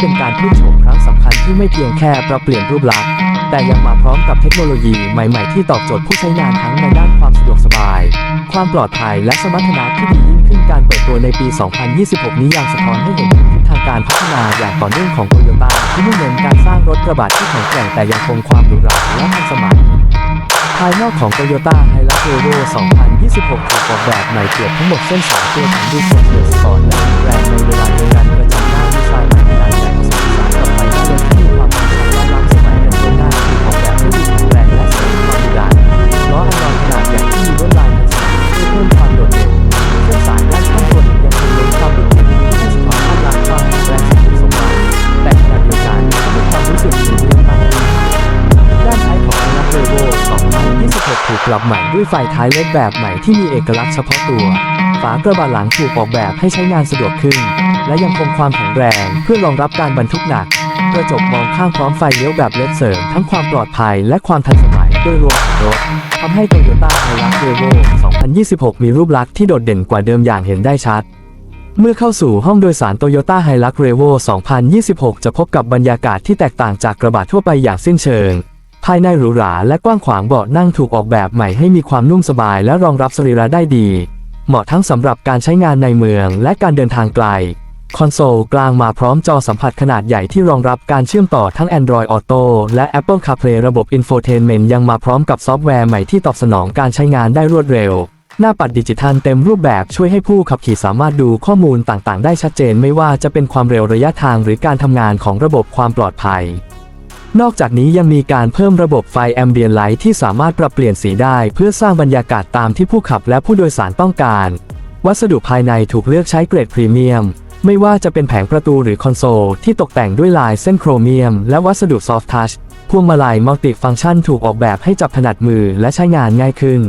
เป็นการพลิกโฉมครั้งสำคัญที่ไม่เพียงแค่ปรับเปลี่ยนรูปลักษณ์ แต่ยังมาพร้อมกับเทคโนโลยีใหม่ๆที่ตอบโจทย์ผู้ใช้งานทั้งในด้านความสะดวกสบาย ความปลอดภัยและสมรรถนะที่ดียิ่งขึ้นการเปิดตัวในปี 2026 นี้ยังสะท้อนให้เห็นถึงทิศทางการพัฒนาอย่างต่อเนื่องของโตโยต้าที่มุ่งเน้นการสร้างรถกระบะที่แข็งแกร่งแต่ยังคงความหรูหราและทันสมัยภายนอกของ Toyota Hilux Revo 2026 ถูกออกแบบใหม่เกือบทั้งหมดเส้นสายเพื่อทำด้วยสเตอร์สปอร์ตและแรงในเวลาเดียวกัน ปรับใหม่ด้วยไฟท้ายเล็กแบบใหม่ที่มีเอกลักษณ์เฉพาะตัว ฝากระบะหลังถูกออกแบบให้ใช้งานสะดวกขึ้น และยังคงความแข็งแรงเพื่อรองรับการบรรทุกหนัก กระจกมองข้างพร้อมไฟเลี้ยวแบบเลดเสริมทั้งความปลอดภัยและความทันสมัยโดยรวมของรถทำให้ Toyota Hilux Revo 2026 มีรูปลักษณ์ที่โดดเด่นกว่าเดิมอย่างเห็นได้ชัดเมื่อเข้าสู่ห้องโดยสาร Toyota Hilux Revo 2026 จะพบกับบรรยากาศที่แตกต่างจากกระบะทั่วไปอย่างสิ้นเชิง ภายในหรูหราและกว้างขวางเบาะนั่งถูกออกแบบใหม่ให้มีความนุ่มสบายและรองรับสรีระได้ดี เหมาะทั้งสำหรับการใช้งานในเมืองและการเดินทางไกล คอนโซลกลางมาพร้อมจอสัมผัสขนาดใหญ่ที่รองรับการเชื่อมต่อทั้ง Android Auto และ Apple CarPlay ระบบ Infotainment ยังมาพร้อมกับซอฟต์แวร์ใหม่ที่ตอบสนองการใช้งานได้รวดเร็ว หน้าปัดดิจิทัลเต็มรูปแบบช่วยให้ผู้ขับขี่สามารถดูข้อมูลต่างๆ ได้ชัดเจนไม่ว่าจะเป็นความเร็วระยะทางหรือการทำงานของระบบความปลอดภัย นอกจากนี้ยังมีการเพิ่มระบบไฟแอมเบียนไลท์ที่สามารถปรับเปลี่ยนสีได้ เพื่อสร้างบรรยากาศตามที่ผู้ขับและผู้โดยสารต้องการ วัสดุภายในถูกเลือกใช้เกรดพรีเมียม ไม่ว่าจะเป็นแผงประตูหรือคอนโซลที่ตกแต่งด้วยลายเส้นโครเมียม และวัสดุซอฟทัชพวงมาลัยมัลติฟังชันถูกออกแบบให้จับถนัดมือและใช้งานง่ายขึ้น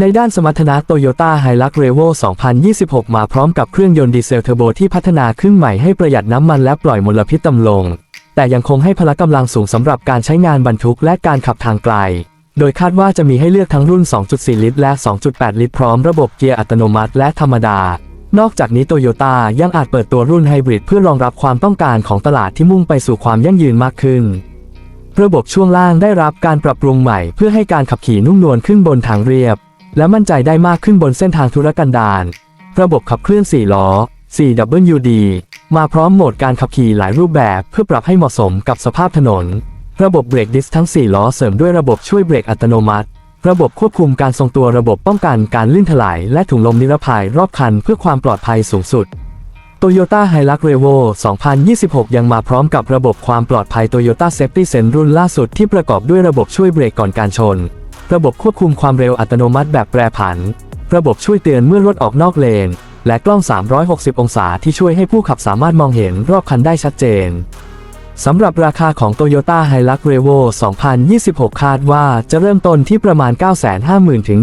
ในด้านสมรรถนะ Toyota Hilux Revo 2026 มาพร้อมกับเครื่องยนต์ดีเซลเทอร์โบที่พัฒนาขึ้นใหม่ให้ประหยัดน้ำมันและปล่อยมลพิษต่ำลง แต่ยังคงให้พละกำลังสูงสำหรับการใช้งานบรรทุกและการขับทางไกล โดยคาดว่าจะมีให้เลือกทั้งรุ่น 2.4 ลิตร และ 2.8 ลิตร พร้อมระบบเกียร์อัตโนมัติและธรรมดา นอกจากนี้โตโยต้ายังอาจเปิดตัวรุ่นไฮบริดเพื่อรองรับความต้องการของตลาดที่มุ่งไปสู่ความยั่งยืนมากขึ้น ระบบช่วงล่างได้รับการปรับปรุงใหม่เพื่อให้การขับขี่นุ่มนวลขึ้นบนทางเรียบ และมั่นใจได้มากขึ้นบนเส้นทางธุรกันดารระบบขับเคลื่อน4ล้อ 4WD มาพร้อมโหมดการขับขี่หลายรูปแบบเพื่อปรับให้เหมาะสมกับสภาพถนน ระบบเบรกดิสทั้ง 4 ล้อเสริมด้วยระบบช่วยเบรกอัตโนมัติ ระบบควบคุมการทรงตัวระบบป้องกันการลื่นถลายและถุงลมนิรภัยรอบคันเพื่อความปลอดภัยสูงสุด Toyota Hilux Revo 2026 ยังมาพร้อมกับระบบความปลอดภัย Toyota Safety Sense รุ่นล่าสุดที่ประกอบด้วยระบบช่วยเบรกก่อนการชน ระบบควบคุมความเร็วอัตโนมัติแบบแปรผัน ระบบช่วยเตือนเมื่อรถออกนอกเลน และกล้อง 360 องศาที่ช่วยให้ผู้ขับสามารถมองเห็นรอบคันได้ชัดเจนสำหรับราคาของ Toyota Hilux Revo 2026 คาดว่าจะเริ่มต้นที่ประมาณ 950,000 ถึง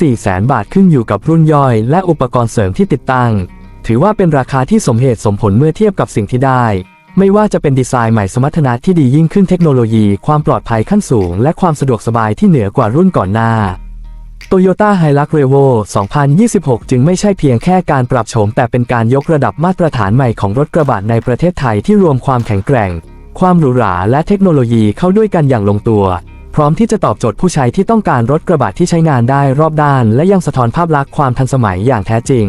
1,400,000 บาทขึ้นอยู่กับรุ่นย่อย และอุปกรณ์เสริมที่ติดตั้ง ถือว่าเป็นราคาที่สมเหตุสมผลเมื่อเทียบกับสิ่งที่ได้ ไม่ว่าจะเป็นดีไซน์ใหม่สมรรถนะที่ดียิ่งขึ้นเทคโนโลยี ความปลอดภัยขั้นสูง และความสะดวกสบายที่เหนือกว่ารุ่นก่อนหน้า Toyota Hilux Revo 2026 จึงไม่ใช่เพียงแค่การปรับโฉมแต่เป็นการยกระดับมาตรฐานใหม่ของรถกระบะในประเทศไทยที่รวมความแข็งแกร่ง ความหรูหราและเทคโนโลยีเข้าด้วยกันอย่างลงตัว พร้อมที่จะตอบโจทย์ผู้ใช้ที่ต้องการรถกระบะที่ใช้งานได้รอบด้าน และยังสะท้อนภาพลักษณ์ความทันสมัยอย่างแท้จริง